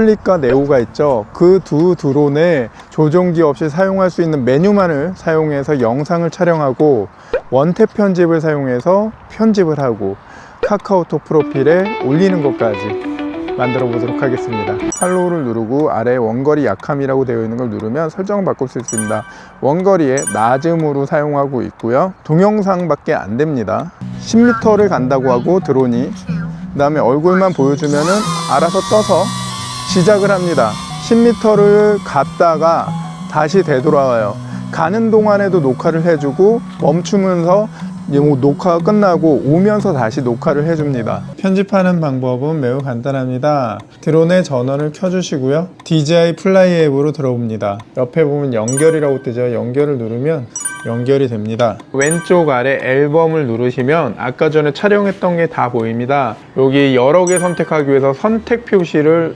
플립과 네오가 있죠. 그 두 드론에 조종기 없이 사용할 수 있는 메뉴만을 사용해서 영상을 촬영하고 원탭 편집을 사용해서 편집을 하고 카카오톡 프로필에 올리는 것까지 만들어 보도록 하겠습니다. 팔로우를 누르고 아래 원거리 약함이라고 되어 있는 걸 누르면 설정을 바꿀 수 있습니다. 원거리에 낮음으로 사용하고 있고요. 동영상밖에 안 됩니다. 10m를 간다고 하고 드론이 그 다음에 얼굴만 보여주면은 알아서 떠서 시작을 합니다. 10m를 갔다가 다시 되돌아와요. 가는 동안에도 녹화를 해주고 멈추면서 녹화가 끝나고 오면서 다시 녹화를 해줍니다. 편집하는 방법은 매우 간단합니다. 드론의 전원을 켜주시고요. DJI 플라이 앱으로 들어옵니다. 옆에 보면 연결이라고 뜨죠. 연결을 누르면 연결이 됩니다. 왼쪽 아래 앨범을 누르시면 아까 전에 촬영했던 게 다 보입니다. 여기 여러 개 선택하기 위해서 선택 표시를